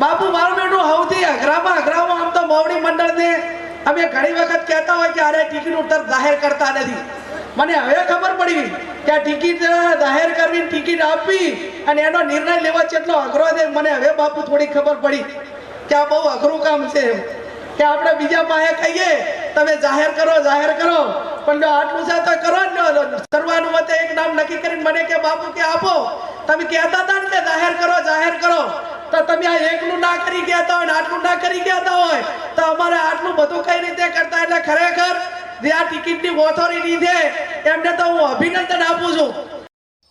બાપુ, મારું બેટું હવથી અઘરામાં અઘરામાં આમ તો મોવડી મંડળને અમે ઘણી વખત કહેતા હોય કે અરે ટિકિટ ઉત્તર જાહેર કરતા નથી. મને હવે ખબર પડી કે ટિકિટ જાહેર કરવી ટિકિટ આપવી અને એનો નિર્ણય લેવા કેટલો અઘરો છે, મને હવે બાપુ થોડી ખબર પડી કે આ બહુ અઘરું કામ છે કે આપણે બીજા પાસે કહીએ, તમે જાહેર કરો જાહેર કરો, પણ જો આટલું છે તો કરો જ સર્વાનુમતે એક નામ નક્કી કરીને મને કે, બાપુ, કે આપો. તમે કહેતા હતા ને કે જાહેર કરો જાહેર કરો. ના કરી ગયા હતા હોય આટલું ના કરી ગયા હતા હોય, તો અમારે આટલું બધું કઈ રીતે કરતા? એટલે ખરેખર, જે આ ટિકિટની ઓથોરિટી છે, એમને તો હું અભિનંદન આપું છું.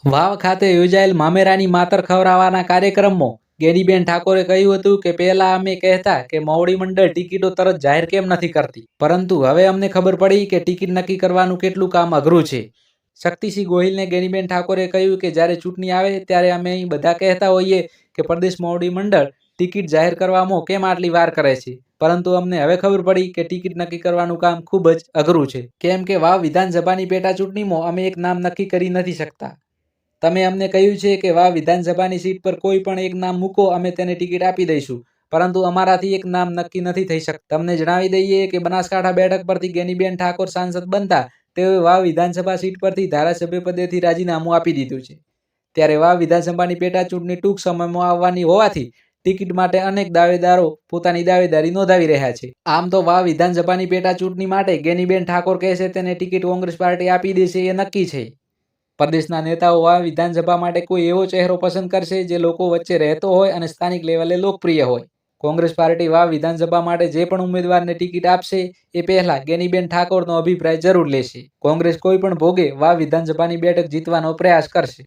વાવ ખાતે યોજાયેલ મામેરાની માતર ખવડાવવાના કાર્યક્રમમાં ગેનીબેન ઠાકોરે કહ્યું હતું કે, પહેલા અમે કહેતા કે, મોવડી મંડળ ટિકિટો તરત જાહેર કેમ નથી કરતી? પરંતુ હવે અમને ખબર પડી કે ટિકિટ નક્કી કરવાનું કેટલું કામ અઘરું છે. શક્તિસિંહ ગોહિલને ગેનીબેન ઠાકોરે કહ્યું કે, જ્યારે ચૂંટણી આવે ત્યારે અમે બધા કહેતા હોઈએ કે, પ્રદેશ મોવડી મંડળ ટિકિટ જાહેર કરવામાં કેમ આટલી વાર કરે છે? પરંતુ અમને હવે ખબર પડી કે ટિકિટ નક્કી કરવાનું કામ ખૂબ જ અઘરું છે. કેમ કે વાવ વિધાનસભાની પેટા ચૂંટણીમાં અમે એક નામ નક્કી કરી નથી શકતા. તમે અમને કહ્યું છે કે વાવ વિધાનસભાની સીટ પર કોઈ પણ એક નામ મૂકો, અમે તેને ટિકિટ આપી દઈશું. પરંતુ અમારાથી એક નામ નક્કી નથી થઈ શકતું તમને જણાવી દઈએ કે બનાસકાંઠા બેઠક પરથી ગેનીબેન ઠાકોર સાંસદ બનતા, તેઓએ વાવ વિધાનસભા સીટ પરથી ધારાસભ્ય પદેથી રાજીનામું આપી દીધું છે. ત્યારે વાવ વિધાનસભાની પેટા ચૂંટણી ટૂંક સમયમાં આવવાની હોવાથી ટિકિટ માટે અનેક દાવેદારો પોતાની દાવેદારી નોંધાવી રહ્યા છે. આમ તો વા વિધાનસભાની પેટા ચૂંટણી માટે ગેનીબેન ઠાકોર કહેશે તેને ટિકિટ કોંગ્રેસ પાર્ટી આપી દેશે એ નક્કી છે. પ્રદેશના નેતાઓ વા વિધાનસભા માટે કોઈ એવો ચહેરો પસંદ કરશે જે લોકો વચ્ચે રહેતો હોય અને સ્થાનિક લેવલે લોકપ્રિય હોય. કોંગ્રેસ પાર્ટી વા વિધાનસભા માટે જે પણ ઉમેદવારને ટિકિટ આપશે એ પહેલા ગેનીબેન ઠાકોરનો અભિપ્રાય જરૂર લેશે. કોંગ્રેસ કોઈ પણ ભોગે વાવ વિધાનસભાની બેઠક જીતવાનો પ્રયાસ કરશે.